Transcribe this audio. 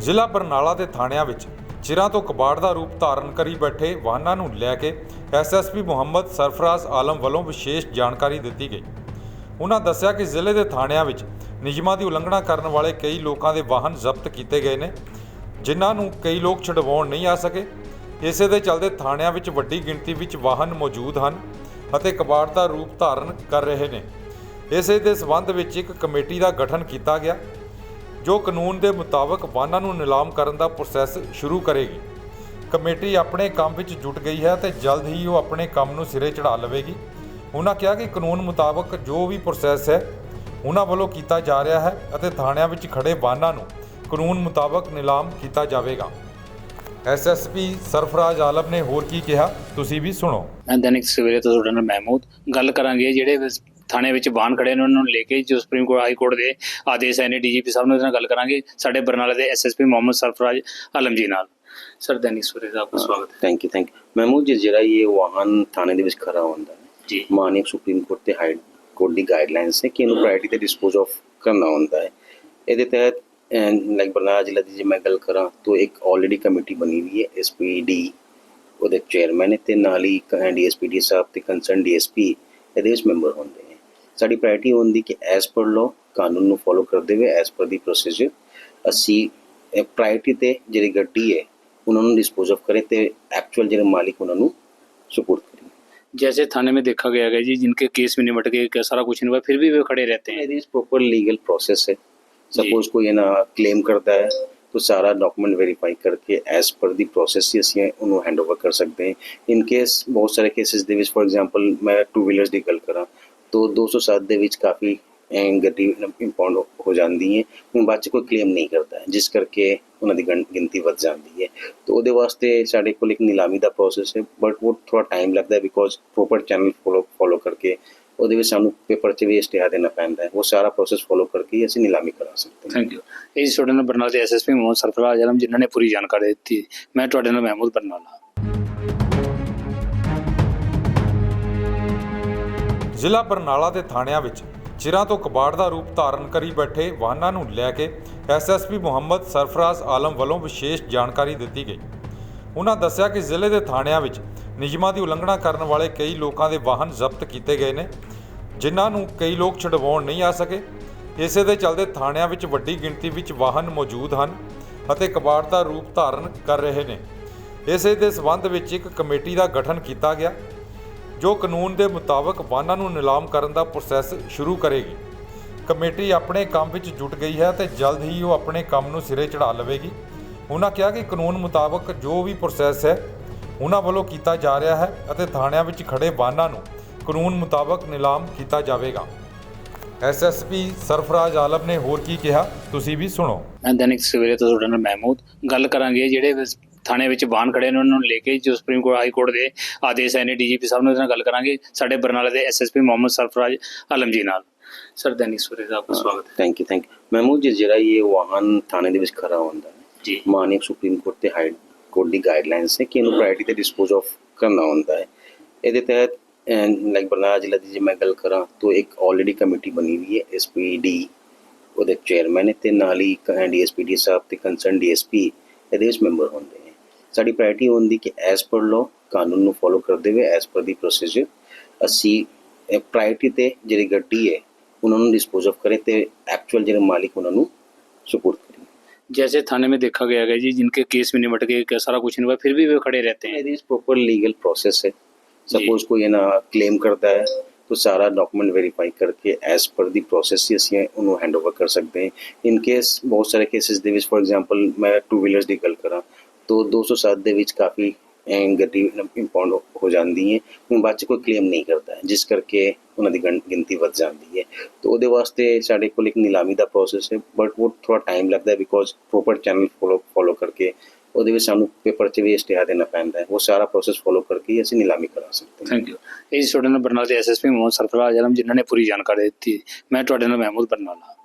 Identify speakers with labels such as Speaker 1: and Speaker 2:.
Speaker 1: ਜ਼ਿਲ੍ਹਾ ਬਰਨਾਲਾ ਦੇ ਥਾਣਿਆਂ ਵਿੱਚ ਚਿਰਾਂ ਤੋਂ ਕਬਾੜ ਦਾ ਰੂਪ ਧਾਰਨ ਕਰੀ ਬੈਠੇ ਵਾਹਨਾਂ ਨੂੰ ਲੈ ਕੇ ਐਸਐਸਪੀ ਮੁਹੰਮਦ ਸਰਫਰਾਜ਼ ਆਲਮ ਵੱਲੋਂ ਵਿਸ਼ੇਸ਼ ਜਾਣਕਾਰੀ ਦਿੱਤੀ ਗਈ। ਉਹਨਾਂ ਦੱਸਿਆ ਕਿ ਜ਼ਿਲ੍ਹੇ ਦੇ ਥਾਣਿਆਂ ਵਿੱਚ ਨਿਯਮਾਂ ਦੀ ਉਲੰਘਣਾ ਕਰਨ ਵਾਲੇ ਕਈ ਲੋਕਾਂ ਦੇ ਵਾਹਨ ਜ਼ਬਤ ਕੀਤੇ ਗਏ ਨੇ, ਜਿਨ੍ਹਾਂ ਨੂੰ ਕਈ ਲੋਕ ਛਡਵਾਉਣ ਨਹੀਂ ਆ ਸਕੇ। ਇਸੇ ਦੇ ਚੱਲਦੇ ਥਾਣਿਆਂ ਵਿੱਚ ਵੱਡੀ ਗਿਣਤੀ ਵਿੱਚ ਵਾਹਨ ਮੌਜੂਦ ਹਨ ਅਤੇ ਕਬਾੜ ਦਾ ਰੂਪ ਧਾਰਨ ਕਰ ਰਹੇ ਨੇ। ਇਸੇ ਦੇ ਸਬੰਧ ਵਿੱਚ ਇੱਕ ਕਮੇਟੀ ਦਾ ਗਠਨ ਕੀਤਾ ਗਿਆ। ਜੋ ਕਾਨੂੰਨ ਦੇ ਮੁਤਾਬਕ ਵਾਹਨਾਂ ਨੂੰ ਨਿਲਾਮ ਕਰਨ ਦਾ ਪ੍ਰੋਸੈਸ ਸ਼ੁਰੂ ਕਰੇਗੀ। ਕਮੇਟੀ ਆਪਣੇ ਕੰਮ ਵਿੱਚ ਜੁਟ ਗਈ ਹੈ ਤੇ ਜਲਦ ਹੀ ਉਹ ਆਪਣੇ ਕੰਮ ਨੂੰ ਸਿਰੇ ਚੜਾ ਲਵੇਗੀ। ਉਹਨਾਂ ਕਿਹਾ ਕਿ ਕਾਨੂੰਨ ਮੁਤਾਬਕ ਜੋ ਵੀ ਪ੍ਰੋਸੈਸ ਹੈ ਉਹਨਾਂ ਵੱਲੋਂ ਕੀਤਾ ਜਾ ਰਿਹਾ ਹੈ ਅਤੇ ਥਾਣਿਆਂ ਵਿੱਚ ਖੜੇ ਵਾਹਨਾਂ ਨੂੰ ਕਾਨੂੰਨ ਮੁਤਾਬਕ ਨਿਲਾਮ ਕੀਤਾ ਜਾਵੇਗਾ। ਐਸਐਸਪੀ ਸਰਫਰਾਜ਼ ਆਲਮ ਨੇ ਹੋਰ ਕੀ ਕਿਹਾ? ਤੁਸੀਂ ਵੀ ਸੁਣੋ।
Speaker 2: ਮੈਂ ਦੈਨਿਕ ਸਵੇਰੇ ਤੋਂ ਤੁਹਾਡੇ ਨਾਲ ਮਹਿਮੂਦ। ਗੱਲ ਕਰਾਂਗੇ ਜਿਹੜੇ ਥਾਣੇ ਵਿੱਚ ਬਾਹਨ ਖੜੇ ਨੇ ਉਹਨਾਂ ਨੂੰ ਲੈ ਕੇ ਜੋ ਸੁਪਰੀਮ ਕੋਰਟ ਹਾਈ ਕੋਰਟ ਦੇ ਆਦੇਸ਼ ਆਏ ਨੇ ਡੀਜੀਪੀ ਸਾਹਿਬ ਨਾਲ ਉਹਦੇ ਨਾਲ ਗੱਲ ਕਰਾਂਗੇ। ਸਾਡੇ ਬਰਨਾਲੇ ਦੇ ਐਸਐਸਪੀ ਮੁਹੰਮਦ ਸਰਫਰਾਜ਼ ਆਲਮ ਜੀ ਨਾਲ। ਸਰ ਦੈਨਿਕ ਸਵੇਰੇ ਦਾ ਆਪਕਾ ਸਵਾਗਤ ਹੈ।
Speaker 3: Thank you thank you Mahmood ji ਜਿਹੜਾ ਇਹ ਵਾਹਨ ਥਾਣੇ ਦੇ ਵਿੱਚ ਖੜਾ ਹੁੰਦਾ ਹੈ
Speaker 2: ਜੀ।
Speaker 3: ਮਾਨਯੋਗ ਸੁਪਰੀਮ ਕੋਰਟ ਤੇ ਹਾਈ ਕੋਰਟ ਦੀ ਗਾਈਡਲਾਈਨਸ ਹੈ ਕਿ ਇਹਨੂੰ ਪ੍ਰਾਇੋਰਟੀ ਤੇ ਡਿਸਪੋਜ਼ ਆਫ ਕਰਨਾ ਹੁੰਦਾ ਹੈ। ਇਹਦੇ ਤਹਿਤ ਲਾਈਕ ਬਰਨਾਲਾ ਜ਼ਿਲ੍ਹਾ ਦੀ ਜੇ ਮੈਂ ਗੱਲ ਕਰਾਂ ਤਾਂ ਇੱਕ ਆਲਰੇਡੀ ਕਮੇਟੀ ਬਣੀ ਹੋਈ ਹੈ ਐਸਪੀਡੀ ਉਹਦੇ ਚੇਅਰਮੈਨ ਤੇ ਨਾਲ ਹੀ ਡੀਐਸਪੀਡੀ ਸਾਹਿਬ ਤੇ ਕੰਸਰਨ ਡੀਐਸਪੀ ਇਹਦੇ ਵਿੱਚ ਮੈਂਬਰ ਹੁੰਦੇ ਸਾਡੀ ਪ੍ਰਾਇੋਰਟੀ ਹੁੰਦੀ ਕਿ ਐਸ ਪਰ ਲੋ ਕਾਨੂੰਨ ਨੂੰ ਫੋਲੋ ਕਰਦੇ ਹੋਏ ਐਸ ਪਰ ਦੀ ਪ੍ਰੋਸੀਜਰ ਅਸੀਂ ਪ੍ਰਾਇੋਰਟੀ ਤੇ ਜਿਹੜੀ ਗੱਡੀ ਹੈ ਉਹਨਾਂ ਨੂੰ ਡਿਸਪੋਜ਼ ਆਫ ਕਰੇ ਤੇ ਐਕਚੁਅਲ ਜਿਹੜੇ ਮਾਲਿਕ ਉਹਨਾਂ ਨੂੰ सपोर्ट करेंगे
Speaker 2: जैसे थाने में देखा गया है जी जिनके केस में निपट गए क्या सारा कुछ नहीं हुआ फिर भी वे खड़े रहते हैं
Speaker 3: it is proper legal process है सपोज कोई है ना क्लेम करता है तो सारा डॉक्यूमेंट वेरीफाई करके ਐਸ ਪਰ ਦੀ ਪ੍ਰੋਸੈਸ ਹੀ ਅਸੀਂ ਉਹਨੂੰ ਹੈਂਡਓਵਰ ਕਰ ਸਕਦੇ ਹਾਂ ਇਨ ਕੇਸ ਬਹੁਤ ਸਾਰੇ ਕੇਸਿਸ ਦੇ ਵਿੱਚ ਫੋਰ ਐਗਜ਼ਾਮਪਲ ਮੈਂ ਟੂ ਵੀਲਰਸ ਦੀ ਗੱਲ ਕਰਾਂ ਤਾਂ 207 ਦੇ ਵਿੱਚ ਕਾਫੀ ਗੱਡੀ ਇੰਪਾਊਂਡ ਹੋ ਜਾਂਦੀ ਹੈ। ਹੁਣ ਬਾਅਦ ਚ ਕੋਈ ਕਲੇਮ ਨਹੀਂ ਕਰਦਾ ਜਿਸ ਕਰਕੇ ਉਹਨਾਂ ਦੀ ਗਣ- ਗਿਣਤੀ ਵੱਧ ਜਾਂਦੀ ਹੈ। ਤਾਂ ਉਹਦੇ ਵਾਸਤੇ ਸਾਡੇ ਕੋਲ ਇੱਕ ਨਿਲਾਮੀ ਦਾ ਪ੍ਰੋਸੈਸ ਹੈ ਬਟ ਉਹ ਥੋੜਾ ਟਾਈਮ ਲੱਗਦਾ ਹੈ because proper channel follow follow ਕਰਕੇ ਉਹਦੇ ਵਿੱਚ ਸਾਨੂੰ ਪੇਪਰ 'ਚ ਵੀ ਇਸ਼ਤਿਹਾਰ ਦੇਣਾ ਪੈਂਦਾ ਹੈ। ਉਹ ਸਾਰਾ ਪ੍ਰੋਸੈਸ ਫੋਲੋ ਕਰਕੇ ਹੀ ਅਸੀਂ ਨਿਲਾਮੀ ਕਰਾ ਸਕਦੇ ਹਾਂ।
Speaker 2: ਥੈਂਕ ਯੂ ਇਹ ਜੀ ਤੁਹਾਡੇ ਨਾਲ ਬਰਨਾਲੇ ਦੇ ਐਸਐਸਪੀ ਮੋਹਨ ਸਰਫਰਾਜ਼ ਆਲਮ ਜਿਨ੍ਹਾਂ ਨੇ ਪੂਰੀ ਜਾਣਕਾਰੀ ਦਿੱਤੀ। ਮੈਂ ਤੁਹਾਡੇ ਨਾਲ ਮਹਿਮੂਦ ਬਰਨਾਲਾ।
Speaker 1: ਜ਼ਿਲ੍ਹਾ ਬਰਨਾਲਾ ਦੇ ਥਾਣਿਆਂ ਵਿੱਚ ਚਿਰਾਂ ਤੋਂ ਕਬਾੜ ਦਾ ਰੂਪ ਧਾਰਨ ਕਰੀ ਬੈਠੇ ਵਾਹਨਾਂ ਨੂੰ ਲੈ ਕੇ ਐਸਐਸਪੀ ਮੁਹੰਮਦ ਸਰਫਰਾਜ਼ ਆਲਮ ਵੱਲੋਂ ਵਿਸ਼ੇਸ਼ ਜਾਣਕਾਰੀ ਦਿੱਤੀ ਗਈ। ਉਹਨਾਂ ਦੱਸਿਆ ਕਿ ਜ਼ਿਲ੍ਹੇ ਦੇ ਥਾਣਿਆਂ ਵਿੱਚ ਨਿਯਮਾਂ ਦੀ ਉਲੰਘਣਾ ਕਰਨ ਵਾਲੇ ਕਈ ਲੋਕਾਂ ਦੇ ਵਾਹਨ ਜ਼ਬਤ ਕੀਤੇ ਗਏ ਨੇ, ਜਿਨ੍ਹਾਂ ਨੂੰ ਕਈ ਲੋਕ ਛਡਵਾਉਣ ਨਹੀਂ ਆ ਸਕੇ। ਇਸੇ ਦੇ ਚੱਲਦੇ ਥਾਣਿਆਂ ਵਿੱਚ ਵੱਡੀ ਗਿਣਤੀ ਵਿੱਚ ਵਾਹਨ ਮੌਜੂਦ ਹਨ ਅਤੇ ਕਬਾੜ ਦਾ ਰੂਪ ਧਾਰਨ ਕਰ ਰਹੇ ਨੇ। ਇਸੇ ਦੇ ਸਬੰਧ ਵਿੱਚ ਇੱਕ ਕਮੇਟੀ ਦਾ ਗਠਨ ਕੀਤਾ ਗਿਆ। ਜੋ ਕਾਨੂੰਨ ਦੇ ਮੁਤਾਬਕ ਵਾਹਨਾਂ ਨੂੰ ਨਿਲਾਮ ਕਰਨ ਦਾ ਪ੍ਰੋਸੈਸ ਸ਼ੁਰੂ ਕਰੇਗੀ। ਕਮੇਟੀ ਆਪਣੇ ਕੰਮ ਵਿੱਚ ਜੁਟ ਗਈ ਹੈ ਤੇ ਜਲਦ ਹੀ ਉਹ ਆਪਣੇ ਕੰਮ ਨੂੰ ਸਿਰੇ ਚੜਾ ਲਵੇਗੀ। ਉਹਨਾਂ ਕਿਹਾ ਕਿ ਕਾਨੂੰਨ ਮੁਤਾਬਕ ਜੋ ਵੀ ਪ੍ਰੋਸੈਸ ਹੈ, ਉਹਨਾਂ ਵੱਲੋਂ ਕੀਤਾ ਜਾ ਰਿਹਾ ਹੈ ਅਤੇ ਥਾਣਿਆਂ ਵਿੱਚ ਖੜੇ ਵਾਹਨਾਂ ਨੂੰ ਕਾਨੂੰਨ ਮੁਤਾਬਕ ਨਿਲਾਮ ਕੀਤਾ ਜਾਵੇਗਾ। ਐਸਐਸਪੀ ਸਰਫਰਾਜ਼ ਆਲਮ ਨੇ ਹੋਰ ਕੀ ਕਿਹਾ, ਤੁਸੀਂ ਵੀ ਸੁਣੋ।
Speaker 2: ਮੈਂ ਦੈਨਿਕ ਸਵੇਰੇ ਤੋਂ ਤੁਹਾਡੇ ਨਾਲ ਮਹਿਮੂਦ ਗੱਲ ਕਰਾਂਗੇ ਜਿਹੜੇ ਥਾਣੇ ਵਿੱਚ ਬਾਹਨ ਖੜੇ ਨੇ ਉਹਨਾਂ ਨੂੰ ਲੈ ਕੇ ਜੋ ਸੁਪਰੀਮ ਕੋਰਟ ਹਾਈ ਕੋਰਟ ਦੇ ਆਦੇਸ਼ ਆਏ ਨੇ ਡੀਜੀਪੀ ਸਾਹਿਬ ਨਾਲ ਉਹਦੇ ਨਾਲ ਗੱਲ ਕਰਾਂਗੇ। ਸਾਡੇ ਬਰਨਾਲੇ ਦੇ ਐਸਐਸਪੀ ਮੁਹੰਮਦ ਸਰਫਰਾਜ਼ ਆਲਮ ਜੀ ਨਾਲ। ਸਰ ਦੈਨਿਕ ਸਵੇਰੇ ਦਾ ਆਪਕਾ ਸਵਾਗਤ ਹੈ।
Speaker 3: Thank you thank you Mahmood ji ਜਿਹੜਾ ਇਹ ਵਾਹਨ ਥਾਣੇ ਦੇ ਵਿੱਚ ਖੜਾ ਹੁੰਦਾ ਹੈ
Speaker 2: ਜੀ।
Speaker 3: ਮਾਨਯੋਗ ਸੁਪਰੀਮ ਕੋਰਟ ਤੇ ਹਾਈ ਕੋਰਟ ਦੀ ਗਾਈਡਲਾਈਨਸ ਹੈ ਕਿ ਇਹਨੂੰ ਪ੍ਰਾਇੋਰਟੀ ਤੇ ਡਿਸਪੋਜ਼ ਆਫ ਕਰਨਾ ਹੁੰਦਾ ਹੈ। ਇਹਦੇ ਤਹਿਤ ਲਾਈਕ ਬਰਨਾਲਾ ਜ਼ਿਲ੍ਹਾ ਦੀ ਜੇ ਮੈਂ ਗੱਲ ਕਰਾਂ ਤਾਂ ਇੱਕ ਆਲਰੇਡੀ ਕਮੇਟੀ ਬਣੀ ਹੋਈ ਹੈ ਐਸਪੀਡੀ ਉਹਦੇ ਚੇਅਰਮੈਨ ਤੇ ਨਾਲ ਹੀ ਡੀਐਸਪੀਡੀ ਸਾਹਿਬ ਤੇ ਕੰਸਰਨ ਡੀਐਸਪੀ ਇਹਦੇ ਵਿੱਚ ਮੈਂਬਰ ਹੁੰਦੇ ਸਾਡੀ ਪ੍ਰਾਇੋਰਟੀ ਹੁੰਦੀ ਕਿ ਐਸ ਪਰ ਲੋ ਕਾਨੂੰਨ ਨੂੰ ਫੋਲੋ ਕਰਦੇ ਹੋਏ ਐਸ ਪਰ ਦੀ ਪ੍ਰੋਸੀਜਰ ਅਸੀਂ ਪ੍ਰਾਇੋਰਟੀ ਤੇ ਜਿਹੜੀ ਗੱਡੀ ਹੈ ਉਹਨਾਂ ਨੂੰ ਡਿਸਪੋਜ਼ ਆਫ ਕਰੇ ਤੇ ਐਕਚੁਅਲ ਜਿਹੜੇ ਮਾਲਿਕ ਉਹਨਾਂ ਨੂੰ ਸਪੋਰਟ ਕਰੇ
Speaker 2: जैसे थाने में देखा गया है जी जिनके केस में निपट गए क्या सारा कुछ नहीं हुआ फिर भी वे खड़े रहते हैं
Speaker 3: it is proper legal process है सपोज कोई है ना क्लेम करता है तो सारा डॉक्यूमेंट वेरीफाई करके ਐਸ ਪਰ ਦੀ ਪ੍ਰੋਸੈਸ ਹੀ ਅਸੀਂ ਉਹਨੂੰ ਹੈਂਡਓਵਰ ਕਰ ਸਕਦੇ ਹਾਂ ਇਨ ਕੇਸ ਬਹੁਤ ਸਾਰੇ ਕੇਸਿਸ ਦੇ ਵਿੱਚ ਫੋਰ ਐਗਜ਼ਾਮਪਲ ਮੈਂ ਟੂ ਵੀਲਰਸ ਦੀ ਗੱਲ ਕਰਾਂ ਤਾਂ 207 ਦੇ ਵਿੱਚ ਕਾਫੀ ਗੱਡੀ ਇੰਪਾਊਂਡ ਹੋ ਜਾਂਦੀ ਹੈ। ਹੁਣ ਬਾਅਦ ਚ ਕੋਈ ਕਲੇਮ ਨਹੀਂ ਕਰਦਾ ਜਿਸ ਕਰਕੇ ਉਹਨਾਂ ਦੀ ਗਣ- ਗਿਣਤੀ ਵੱਧ ਜਾਂਦੀ ਹੈ। ਤਾਂ ਉਹਦੇ ਵਾਸਤੇ ਸਾਡੇ ਕੋਲ ਇੱਕ ਨਿਲਾਮੀ ਦਾ ਪ੍ਰੋਸੈਸ ਹੈ ਬਟ ਉਹ ਥੋੜਾ ਟਾਈਮ ਲੱਗਦਾ ਹੈ because proper channel follow follow ਕਰਕੇ ਉਹਦੇ ਵਿੱਚ ਸਾਨੂੰ ਪੇਪਰ 'ਚ ਵੀ ਇਸ਼ਤਿਹਾਰ ਦੇਣਾ ਪੈਂਦਾ ਹੈ। ਉਹ ਸਾਰਾ ਪ੍ਰੋਸੈਸ ਫੋਲੋ ਕਰਕੇ ਅਸੀਂ ਨਿਲਾਮੀ ਕਰਾ ਸਕਦੇ ਹਾਂ।
Speaker 2: ਥੈਂਕ ਯੂ ਇਹ ਜੀ ਤੁਹਾਡੇ ਨਾਲ ਬਰਨਾਲੇ ਦੇ ਐਸਐਸਪੀ ਮੁਹੰਮਦ ਸਰਫਰਾਜ਼ ਆਲਮ ਜਿਨ੍ਹਾਂ ਨੇ ਪੂਰੀ ਜਾਣਕਾਰੀ ਦਿੱਤੀ। ਮੈਂ ਤੁਹਾਡੇ ਨਾਲ ਮਹਿਮੂਦ ਬਰਨਾਲਾ।